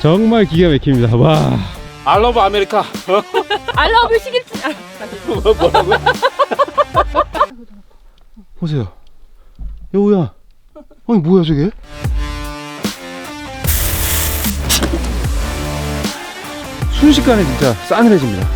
정말 기가 막힙니다. 와. 알러브 아메리카. 알러브 시계치. 아, 뭐라고요? 보세요. 여우야. 아니 뭐야 저게? 순식간에 진짜 싸늘해집니다.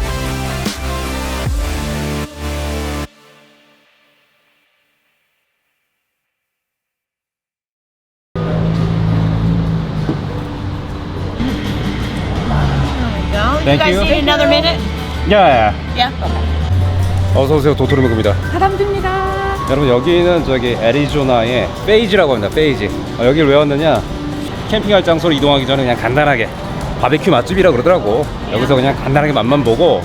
You guys need another minute? 야. Yeah. 어서 오세요 도토리묵입니다. 사람듭니다. 여러분 여기는 저기 애리조나의 페이지라고 합니다. 페이지. 어, 여기를 왜 왔느냐? 캠핑할 장소로 이동하기 전에 그냥 간단하게 바베큐 맛집이라 그러더라고. 여기서 그냥 간단하게 맛만 보고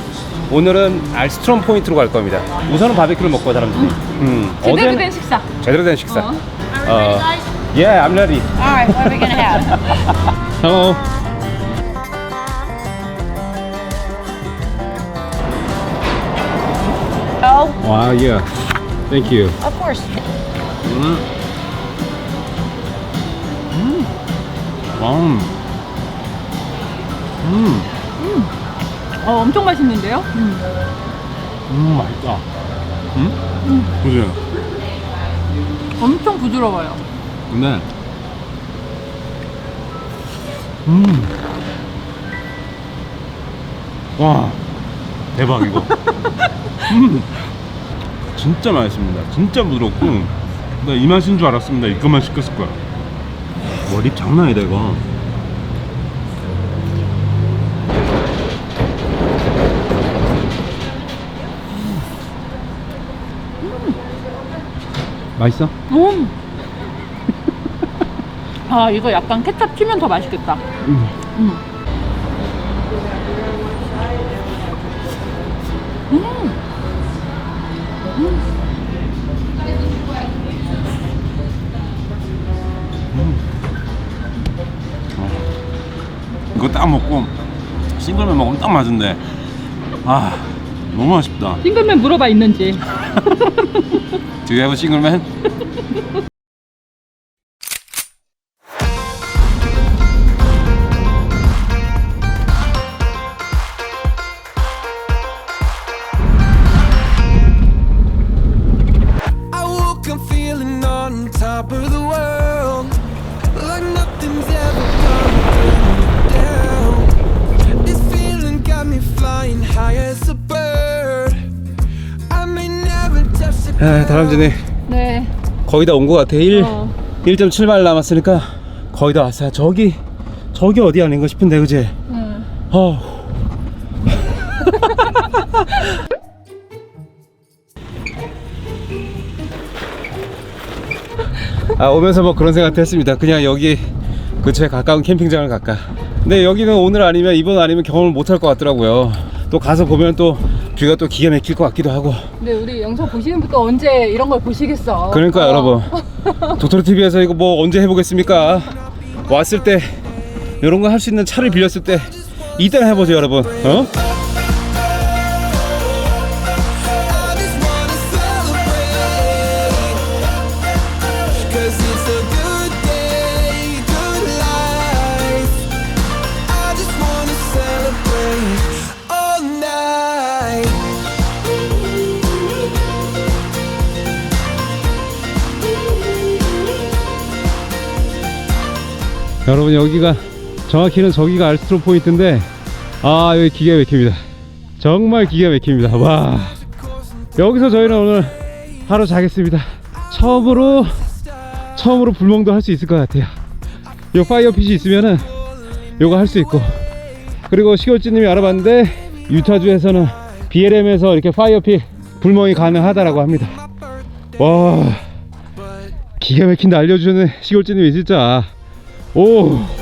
오늘은 알스트롬 포인트로 갈 겁니다. 우선은 바베큐를 먹고 사람들이. 음. 제대로 어제는- 된 식사. 제대로 된 식사. 어. Are we ready, guys? Yeah, I'm ready. All right, what are we gonna have? Hello. Wow, yeah. Thank you. of course. 음. 음. 음. 어, 엄청 맛있는데요? 음, 맛있다. 음? 그지? 엄청 부드러워요. 근데 음. 와 대박 이거 음. 진짜 맛있습니다 진짜 부드럽고 나 이 맛인 줄 알았습니다 이것만 시켰을 거야 와 립 장난 아니다 이거 맛있어? 음. 아, 이거 약간 케찹 튀면 더 맛있겠다. 음. 음. 딱 먹고 싱글맨 먹으면 딱 맞은데 아 너무 아쉽다 싱글맨 물어봐 있는지. Do you have a 싱글 아, 다람쥐네 네. 거의 다 온 것 같아 1, 어. 1.7마일 남았으니까 거의 다 왔어요 저기 저기 어디 아닌가 싶은데 그지? 응. 어. 아 오면서 뭐 그런 생각도 했습니다 그냥 여기 근처에 가까운 캠핑장을 갈까 근데 여기는 오늘 아니면 이번 아니면 경험을 못 할 것 같더라고요 또 가서 보면 또 뷰가 또 기가 막힐 것 같기도 하고 근데 우리 영상 보시는 분도 언제 이런 걸 보시겠어. 그러니까 어. 여러분 도토리 TV에서 이거 뭐 언제 해보겠습니까? 왔을 때 이런 거 할 수 있는 차를 빌렸을 때 이때는 해보죠 여러분. 어? 여러분 여기가 정확히는 저기가 알스트롬 포인트인데 아 여기 기가 막힙니다. 정말 기가 막힙니다. 와 여기서 저희는 오늘 하루 자겠습니다. 처음으로 처음으로 불멍도 할 수 있을 것 같아요. 요 파이어핏이 있으면은 요거 할 수 있고 그리고 시골지님이 알아봤는데 유타주에서는 BLM에서 이렇게 파이어핏 불멍이 가능하다라고 합니다. 와 기가 막힌데 알려주는 시골지님이 진짜 오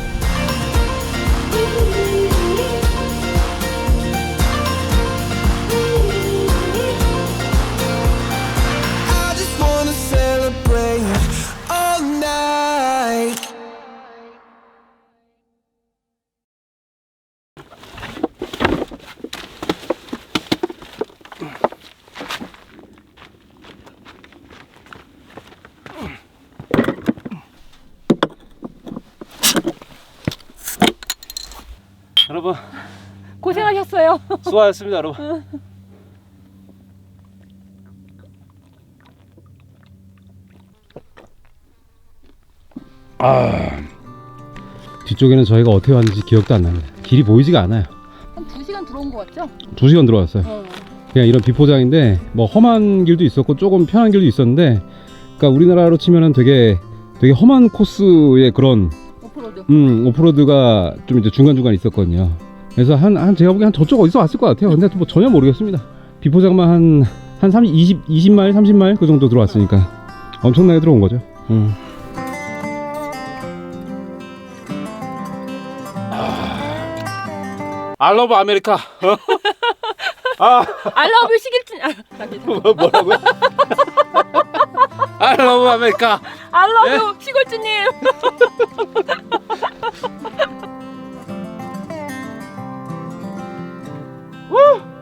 수고하셨습니다 여러분 아 뒤쪽에는 저희가 어떻게 왔는지 기억도 안 납니다 길이 보이지가 않아요 한 2시간 들어온 것 같죠? 두 시간 들어왔어요 어. 그냥 이런 비포장인데 뭐 험한 길도 있었고 조금 편한 길도 있었는데 그러니까 우리나라로 치면은 되게 되게 험한 코스의 그런 오프로드. 음 오프로드가 좀 이제 중간 중간 있었거든요 그래서 한, 한 제가 보기엔 한 저쪽 어디서 왔을 것 같아요 근데 뭐 전혀 모르겠습니다 비포장만 한, 한 30, 20, 20마일 30마일 그 정도 들어왔으니까 엄청나게 들어온 거죠 음. 알러브 아메리카 아 I love you 시길진. 아, 나 괜찮아. 뭐라고요? 알러브 아메리카 I love you 시골주님. 음.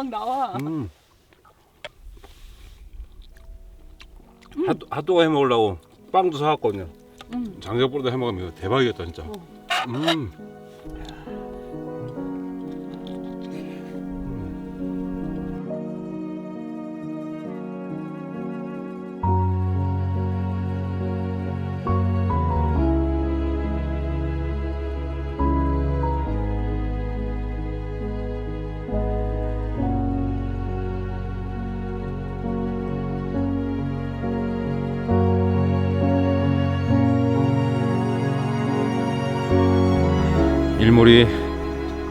막 나와. 음. 핫도, 핫도그 해 먹으려고 빵도 사왔거든요. 음. 장작보다 해 먹으면 이거 대박이겠다 진짜. 음. 일몰이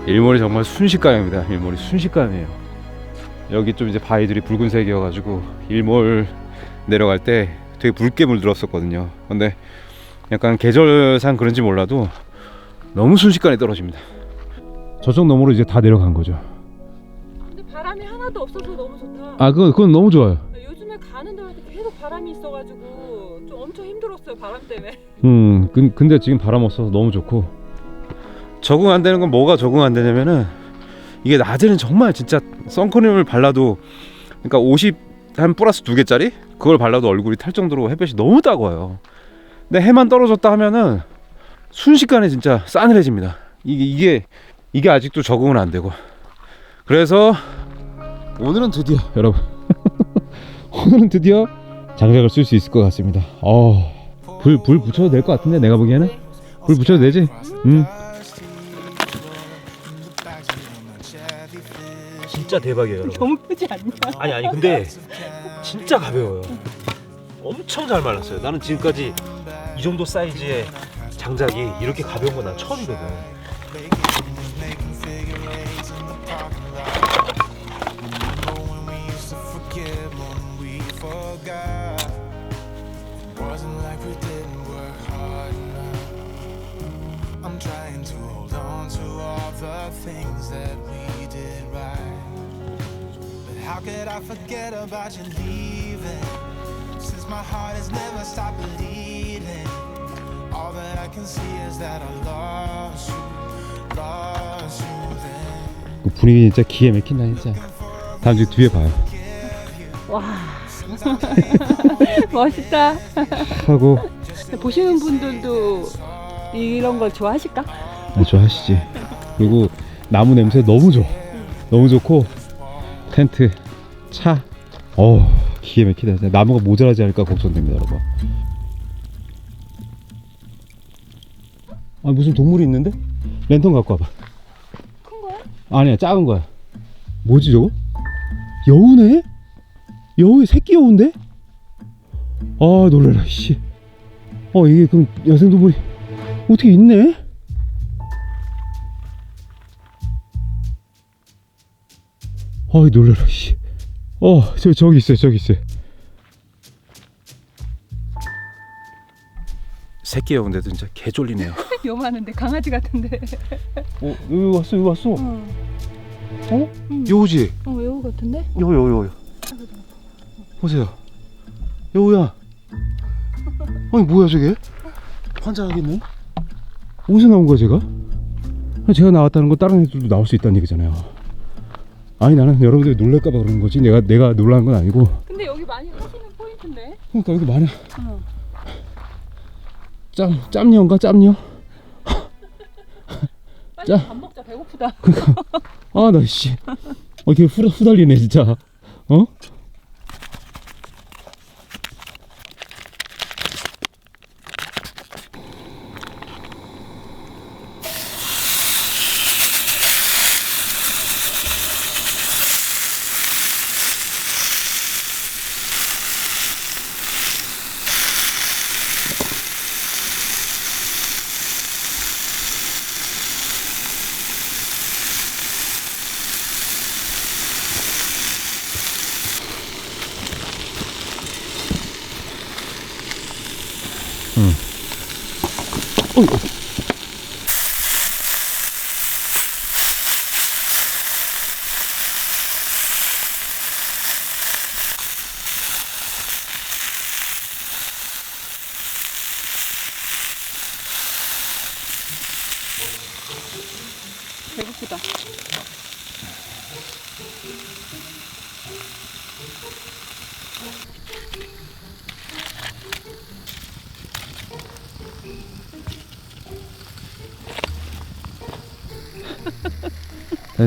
일몰이 정말 순식간입니다. 일몰이 순식간이에요. 여기 좀 이제 바위들이 붉은색이어가지고 일몰 내려갈 때 되게 붉게 물들었었거든요. 근데 약간 계절상 그런지 몰라도 너무 순식간에 떨어집니다. 저쪽 너머로 이제 다 내려간 거죠. 근데 바람이 하나도 없어서 너무 좋다. 아 그건 그건 너무 좋아요. 요즘에 가는 데마다 계속 바람이 있어가지고 좀 엄청 힘들었어요 바람 때문에. 음, 근, 근데 지금 바람 없어서 너무 좋고 적응 안 되는 건 뭐가 적응 안 되냐면은 이게 낮에는 정말 진짜 선크림을 발라도 그러니까 50 한 플러스 두 개짜리 그걸 발라도 얼굴이 탈 정도로 햇볕이 너무 따가워요. 근데 해만 떨어졌다 하면은 순식간에 진짜 싸늘해집니다. 이게 이게 이게 아직도 적응은 안 되고 그래서 오늘은 드디어 여러분 오늘은 드디어 장작을 쓸 수 있을 것 같습니다. 어. 불, 불 붙여도 될 것 같은데 내가 보기에는 불 붙여도 되지? 음. 진짜 대박이에요 여러분 너무 크지 않냐? 아니 아니 근데 진짜 가벼워요 엄청 잘 말랐어요 나는 지금까지 이 정도 사이즈의 장작이 이렇게 가벼운 건 난 처음이거든. I'm trying to hold on to all the things that we how could I forget about you leaving? Since my heart has never stopped bleeding. All that I can see is that I lost you, lost you then. 그 분위기 진짜 기에 막힌다 진짜 다음 주 뒤에 봐요 와 멋있다. 하고 보시는 분들도 이런 걸 좋아하실까? 아, 좋아하시지 그리고 나무 냄새 너무 좋아 너무 좋고 텐트 차 기에 막히다 진짜 나무가 모자라지 않을까 걱정됩니다 여러분 아 무슨 동물이 있는데? 랜턴 갖고 와봐 큰 거야? 아니야 작은 거야 뭐지 저거? 여우네? 여우의 새끼 여우인데? 아 놀래라 씨. 어 이게 그럼 야생동물이 어떻게 있네? 어이 놀래라 씨. 어 저 저기 있어요 저기 있어요 새끼예요 근데 진짜 개 쫄리네요 요만한데 강아지 같은데. 어 여기 왔어 여기 왔어 어, 어? 음. 여우지 어 여우 같은데? 여우 여우 여우 보세요 여우야 아니 뭐야 저게 환장하겠네 어디서 나온 거야 제가? 제가 나왔다는 건 다른 애들도 나올 수 있다는 얘기잖아요 아니 나는 여러분들이 놀랄까봐 그러는 거지 내가 내가 놀라는 건 아니고 근데 여기 많이 하시는 포인트인데. 그러니까 여기 많아 어. 짬 짬녀인가 짬녀? 빨리 자. 밥 먹자 배고프다. 아나씨 어, 걔 후, 후달리네 진짜 어?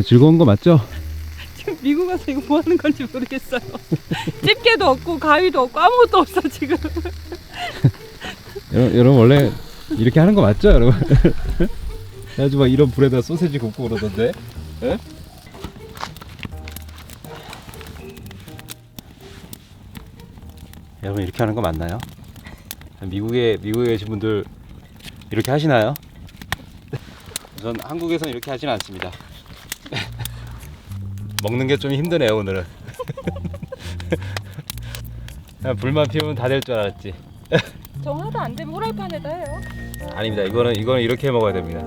즐거운 거 맞죠? 지금 미국 와서 이거 뭐 하는 건지 모르겠어요. 집게도 없고 가위도 없고 아무것도 없어 지금. 여러분, 여러분 원래 이렇게 하는 거 맞죠 여러분? 아주 막 이런 불에다 소세지 굽고 그러던데 예? 여러분 이렇게 하는 거 맞나요? 미국에 미국에 계신 분들 이렇게 하시나요? 전 한국에서는 이렇게 하진 않습니다 먹는 게 좀 힘드네요 오늘은 그냥 불만 피우면 다 될 줄 알았지 정 하도 안 되면 후라이팬에다 해요. 아닙니다. 이거는 이거는 이렇게 먹어야 됩니다.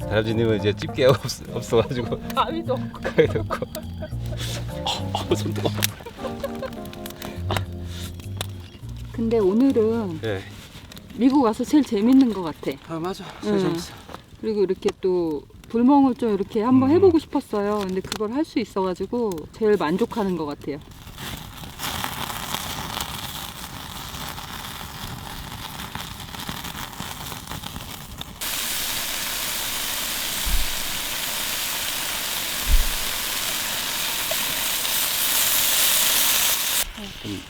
다람쥐님은 이제 집게가 없, 없어가지고 가위도 없고. 가게 됐고. 어, 어, 손 뜨거. 근데 오늘은 예. 미국 와서 제일 재밌는 것 같아. 아 맞아. 응. 그리고 이렇게 또 불멍을 좀 이렇게 한번 음. 해보고 싶었어요. 근데 그걸 할 수 있어가지고 제일 만족하는 것 같아요.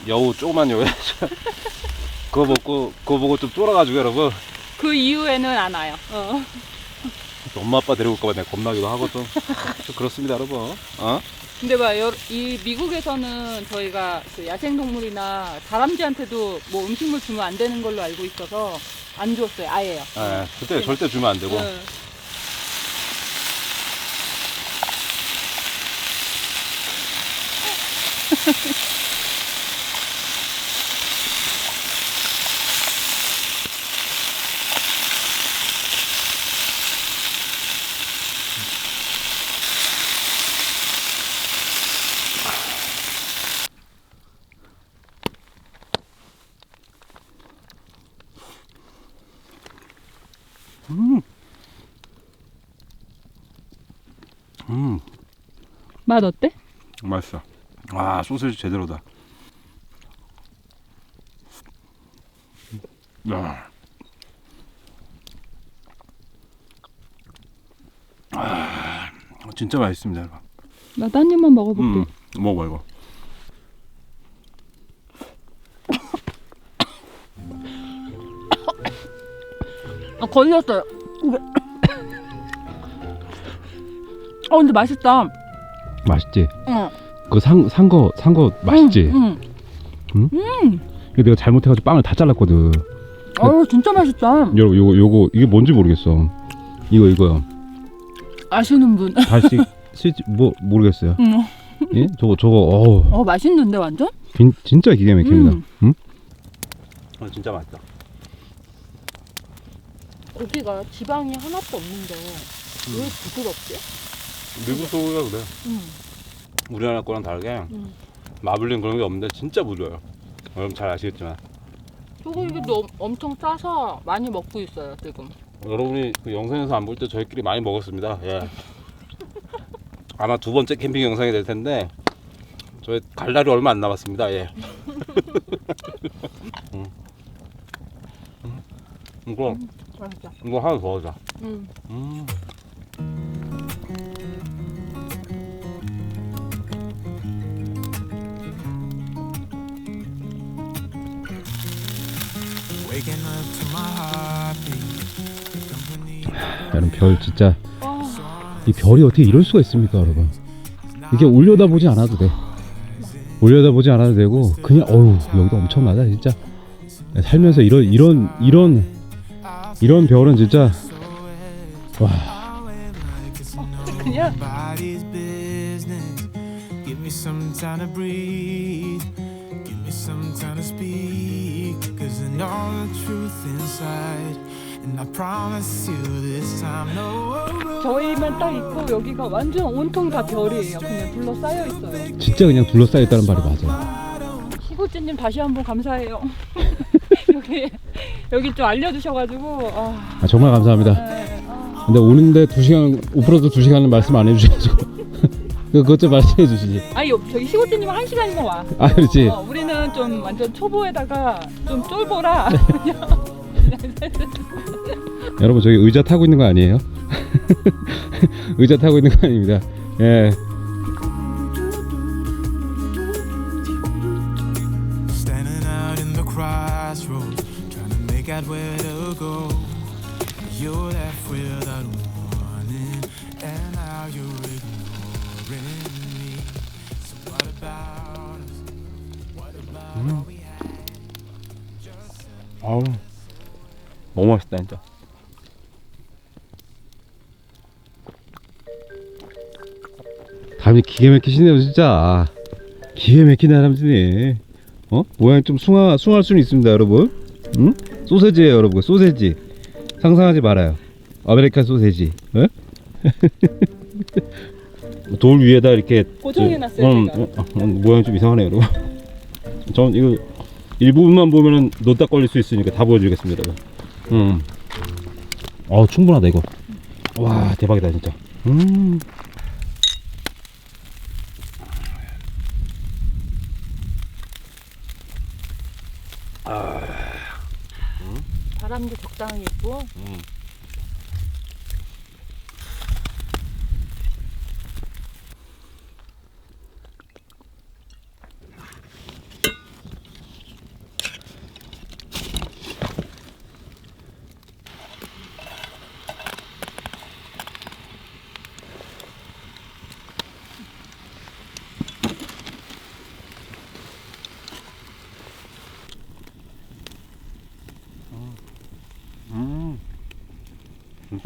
여우 조그만 여우. 그거 먹고 그거 보고 좀 쫄아가지고 여러분 그 이후에는 안 와요. 어. 엄마 아빠 데리고 올까봐 내가 겁나기도 하고 좀, 좀 그렇습니다 여러분. 어? 근데 봐, 여- 이 미국에서는 저희가 그 야생동물이나 다람쥐한테도 뭐 음식물 주면 안 되는 걸로 알고 있어서 안 줬어요, 아예요. 예, 그때 절대 주면 안 되고. 응. 음, 맛 어때? 맛있어. 와 소세지 제대로다. 야. 아, 진짜 맛있습니다, 여러분. 나도 한 입만 먹어볼게. 음, 먹어 이거. 아, 걸렸어요. 어, 근데 맛있다. 맛있지. 응. 그산산 거 산 거 맛있지. 응. 이거 내가 잘못해가지고 빵을 다 잘랐거든. 어, 진짜 맛있다. 여러분 요거 요거 이게 뭔지 모르겠어. 이거 이거요. 아시는 분. 할수 있을지 뭐 모르겠어요. 음. 예? 저거 저거 어우 어 맛있는데 완전? 진- 진짜 기가 막힙니다. 음. 음? 아, 진짜 맛있다. 고기가 지방이 하나도 없는데 왜 부드럽지? 미국 소고기가 그래. 음. 우리나라 거랑 다르게 음. 마블링 그런 게 없는데 진짜 부드러워요. 여러분 잘 아시겠지만 소고기도 엄청 싸서 많이 먹고 있어요 지금. 여러분이 그 영상에서 안 볼 때 저희끼리 많이 먹었습니다. 예. 아마 두 번째 캠핑 영상이 될 텐데 저희 갈 날이 얼마 안 남았습니다. 예. 음. 음. 이거 맛있다. 이거 하나 더 하자. 음. 음. 여러분 별 진짜 아, 이 별이 어떻게 이럴 수가 있습니까, 여러분? 이게 올려다 보지 않아도 돼. 올려다 보지 않아도 되고 그냥 어우 여기도 엄청나다 진짜. 살면서 이런 이런 이런 이런 별은 진짜 와 그냥 nobody's business. Give me some time to breathe. Give me some time to speak. I know the truth inside. And I promise you this time, no. 저희만 딱 있고 여기가 완전 온통 다 별이에요. 그냥 둘러싸여 있어요. 진짜 그냥 둘러싸여 있다는 말이 맞아요. 시고찌님 다시 한번 감사해요. 여기 여기 좀 알려주셔가지고 아, 아, 정말 감사합니다. 네, 아, 근데 오는데 두 시간 오프로드 두 시간은 말씀 안 해주셔가지고 그것 좀 말씀해 주시지. 아니 저기 시고찌님 한 시간이면 와. 아 그렇지. 어, 우리는 좀 완전 초보에다가 좀 쫄보라. 여러분 저기 의자 타고 있는 거 아니에요? 의자 타고 있는 거 아닙니다. 예. 아우 너무 맛있다 진짜. 담이 기가 막히시네요 진짜. 기가 막히네 할아버지네. 어? 모양 좀 숭하 숭할 수는 있습니다 여러분. 응? 소세지예요 여러분 소세지. 상상하지 말아요. 아메리칸 소세지. 어? 돌 위에다 이렇게 고정해놨어요, 음, 제가. 어, 어, 어, 모양 좀 이상하네요 여러분. 전 이거 일부분만 보면은 놓다 걸릴 수 있으니까 다 보여주겠습니다. 이거. 음. 어 충분하다 이거. 와 대박이다 진짜. 음. 바람도 적당히 있고 음.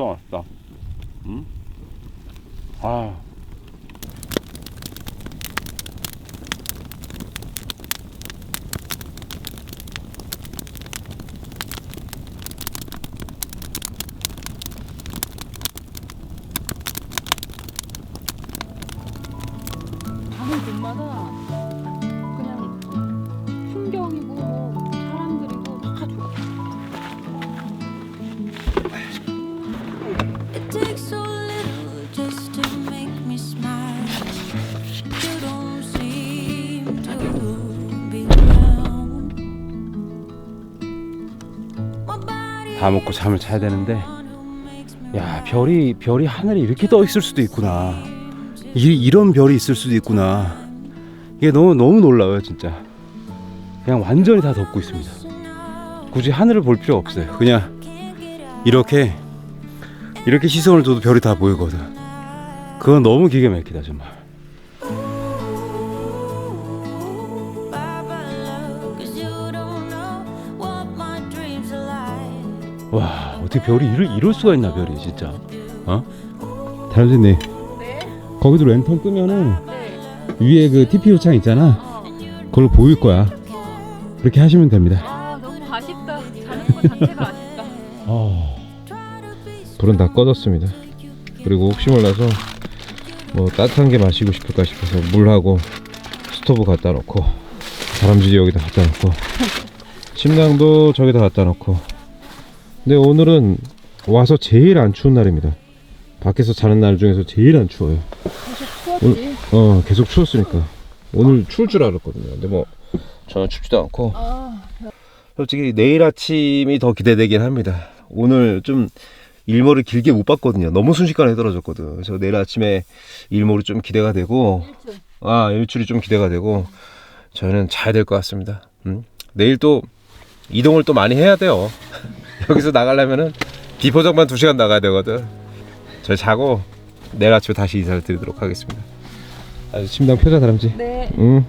맛있다. 음. 아. 다 먹고 잠을 자야 되는데 야 별이 별이 하늘에 이렇게 떠 있을 수도 있구나. 이, 이런 별이 있을 수도 있구나. 이게 너무 너무 놀라워요 진짜. 그냥 완전히 다 덮고 있습니다. 굳이 하늘을 볼 필요 없어요. 그냥. 이렇게 이렇게 시선을 둬도 별이 다 보이거든. 그건 너무 기가 막히다 정말 와 어떻게 별이 이럴, 이럴 수가 있나 별이 진짜 어 다람쥐님 네. 거기도 랜턴 끄면은 네. 위에 그 TPU 창 있잖아 어. 그걸로 보일 거야 그렇게 하시면 됩니다 아 너무 아쉽다. 자는 거 자체가 아쉽다. 어... 불은 다 꺼졌습니다 그리고 혹시 몰라서 뭐 따뜻한 게 마시고 싶을까 싶어서 물하고 스토브 갖다 놓고 다람쥐 여기다 갖다 놓고 침낭도 저기다 갖다 놓고 근데 오늘은 와서 제일 안 추운 날입니다 밖에서 자는 날 중에서 제일 안 추워요 추웠지. 어 계속 추웠으니까 오늘 추울 줄 알았거든요 근데 뭐 저는 춥지도 않고 아 솔직히 내일 아침이 더 기대되긴 합니다. 오늘 좀 일몰을 길게 못 봤거든요. 너무 순식간에 떨어졌거든. 그래서 내일 아침에 일몰이 좀 기대가 되고, 일출. 아 일출이 좀 기대가 되고, 저희는 자야 될 것 같습니다. 음? 내일 또 이동을 또 많이 해야 돼요. 여기서 나가려면은 비포장만 2 시간 나가야 되거든. 저희 자고 내일 아침에 다시 인사를 드리도록 하겠습니다. 아, 침낭 펴자 다람쥐. 네. 응.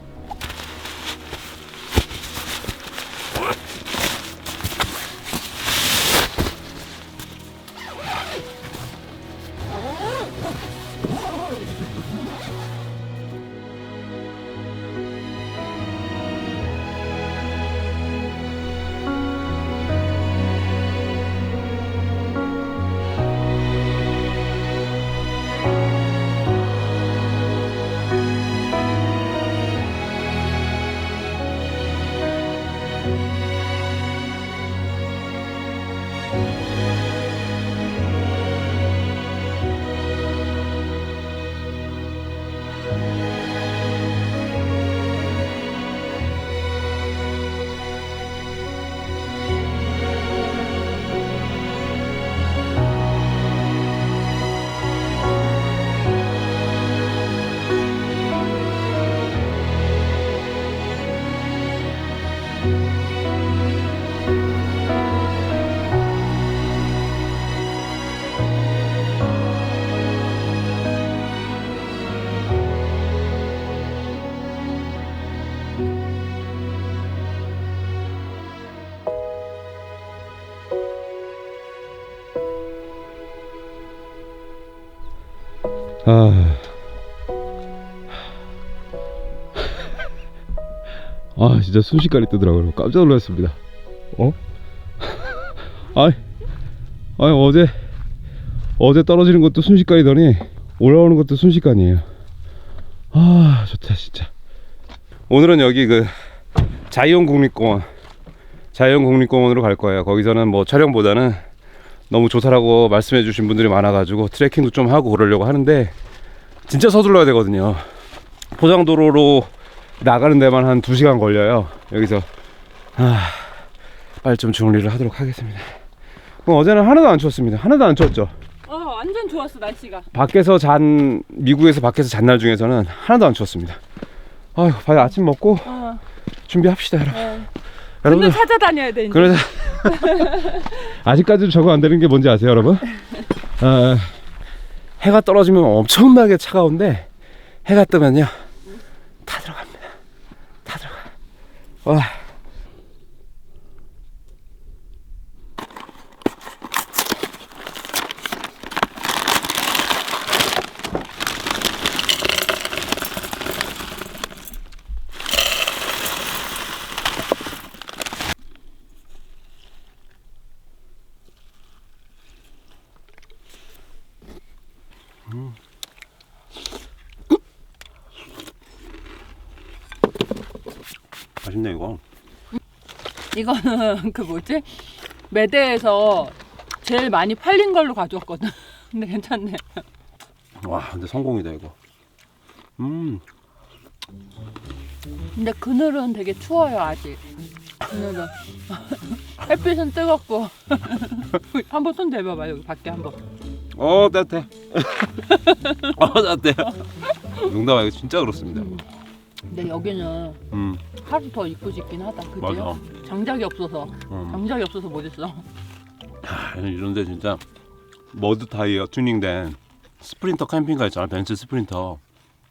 진짜 순식간에 뜨더라고요. 깜짝 놀랐습니다. 어? 아이, 아이, 어제, 어제 떨어지는 것도 순식간이더니 올라오는 것도 순식간이에요. 아, 좋다, 진짜. 오늘은 여기 그 자이언 국립공원, 자이언 국립공원으로 갈 거예요. 거기서는 뭐 촬영보다는 너무 조사라고 말씀해 주신 분들이 많아가지고 트레킹도 좀 하고 그러려고 하는데 진짜 서둘러야 되거든요 포장도로로 나가는 데만 한 2시간 걸려요 여기서 아, 빨리 좀 정리를 하도록 하겠습니다 그럼 어제는 하나도 안 추웠습니다 하나도 안 추웠죠 어 완전 좋았어 날씨가. 밖에서 잔 미국에서 밖에서 잔 날 중에서는 하나도 안 추웠습니다 아휴 빨리 아침 먹고 어. 준비합시다 여러분 네. 여러분 찾아다녀야 돼 이제. 그래서 아직까지도 적응 안 되는 게 뭔지 아세요, 여러분? 아, 해가 떨어지면 엄청나게 차가운데 해가 뜨면요. 다 들어가. 와. 맛있네 이거. 이거는 그 뭐지 매대에서 제일 많이 팔린 걸로 가져왔거든. 근데 괜찮네. 와, 근데 성공이다 이거. 음, 근데 그늘은 되게 추워요 아직. 그늘은 햇빛은 뜨겁고. 한번 손 대봐봐 여기 밖에 한번. 어 따뜻해. 어 따뜻해. 농담 아니고 진짜 그렇습니다. 근데 여기는 음, 하루 더 입고 싶긴 하다. 그죠? 맞아. 장작이 없어서. 음. 장작이 없어서 못 있어. 아, 이런데 진짜 머드 타이어 튜닝된 스프린터 캠핑카 있잖아 벤츠 스프린터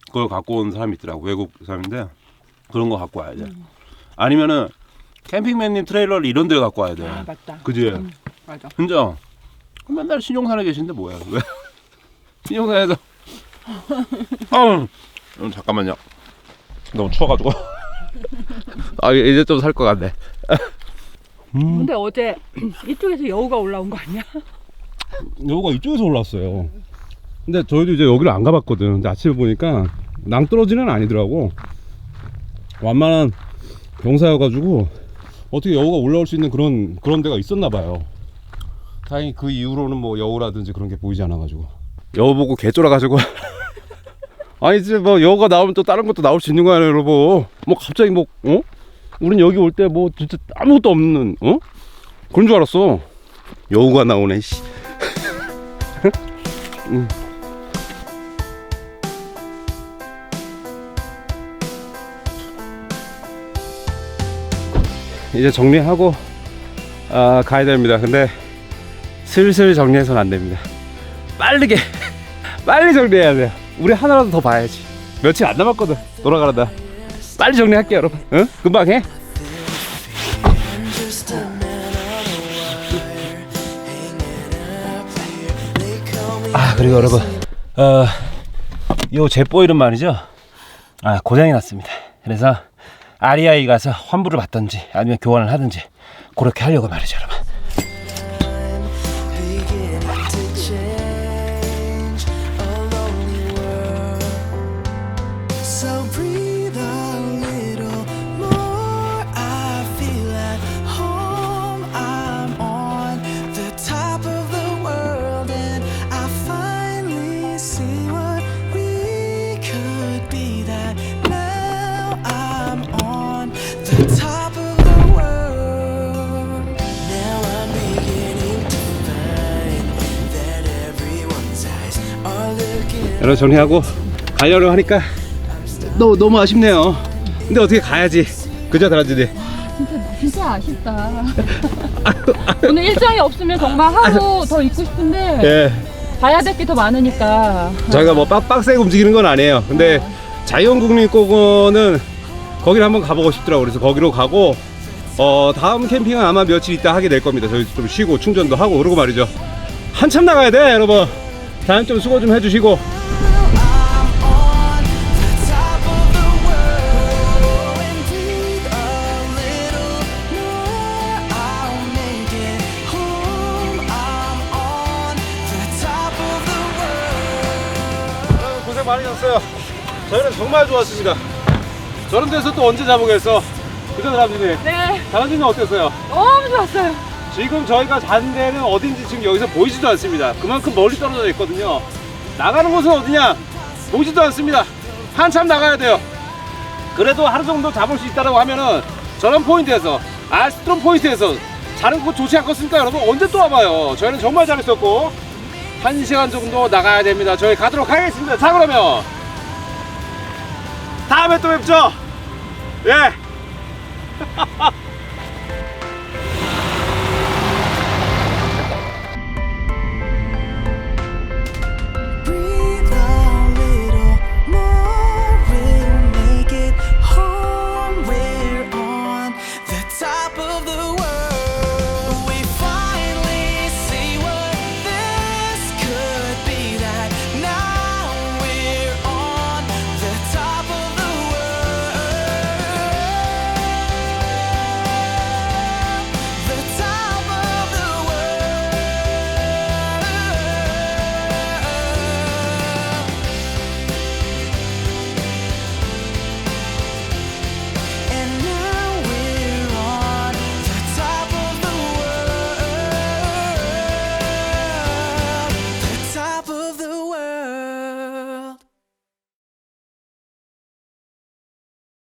그걸 갖고 온 사람이 있더라고 외국 사람인데 그런 거 갖고 와야 돼 아니면은 캠핑맨님 트레일러를 이런 데를 갖고 와야 돼 아 맞다. 그지 음, 맞아. 진짜 맨날 신용산에 계신데 뭐야 왜 신용사에서. 어. 음, 잠깐만요. 너무 추워가지고. 아 이제 좀 살 것 같네. 근데 어제 이쪽에서 여우가 올라온 거 아니야? 여우가 이쪽에서 올라왔어요. 근데 저희도 이제 여기를 안 가봤거든. 근데 아침에 보니까 낭떠러지는 아니더라고. 완만한 경사여가지고 어떻게 여우가 올라올 수 있는 그런 그런 데가 있었나 봐요. 다행히 그 이후로는 뭐 여우라든지 그런 게 보이지 않아가지고 여우 보고 개 쫄아가지고 아니 이제 뭐 여우가 나오면 또 다른 것도 나올 수 있는 거 아니에요 여러분 뭐 갑자기 뭐 어? 우린 여기 올 때 뭐 진짜 아무것도 없는 어? 그런 줄 알았어 여우가 나오네 씨 음. 이제 정리하고 아, 가야 됩니다. 근데 슬슬 정리해서는 안 됩니다. 빠르게 빨리 정리해야 돼요. 우리 하나라도 더 봐야지. 며칠 안 남았거든. 돌아가려다. 빨리 정리할게요, 여러분. 응? 금방 해. 아 그리고 여러분 어, 요 제뽀일은 말이죠 아 고장이 났습니다 그래서 REI 가서 환불을 받든지 아니면 교환을 하든지 그렇게 하려고 말이죠 여러분 여러 정리하고 가려고 하니까 너무 너무 아쉽네요. 근데 어떻게 가야지. 그죠, 다람쥐들? 진짜 아쉽다. 오늘 일정이 없으면 정말 하루 더 있고 싶은데 예. 봐야 될 게 더 많으니까. 저희가 뭐 빡, 빡세게 움직이는 건 아니에요. 근데 자연국립공원은 거기를 한번 가보고 싶더라고요. 그래서 거기로 가고 어 다음 캠핑은 아마 며칠 있다 하게 될 겁니다. 저희 좀 쉬고 충전도 하고 그러고 말이죠. 한참 나가야 돼, 여러분. 다음 좀 수고 좀 해주시고 많으셨어요. 저희는 정말 좋았습니다. 저런 데서 또 언제 자보겠어? 그죠, 다람쥐님? 네, 다람쥐는 어땠어요? 너무 좋았어요. 지금 저희가 잔 데는 어딘지 지금 여기서 보이지도 않습니다. 그만큼 멀리 떨어져 있거든요. 나가는 곳은 어디냐? 보이지도 않습니다. 한참 나가야 돼요. 그래도 하루 정도 잡을 수 있다고 하면은 저런 포인트에서 알스트롬 포인트에서 자는 곳 좋지 않겠습니까 여러분 언제 또 와봐요 저희는 정말 잘했었고 한 시간 정도 나가야 됩니다 저희 가도록 하겠습니다 자 그러면 다음에 또 뵙죠. 예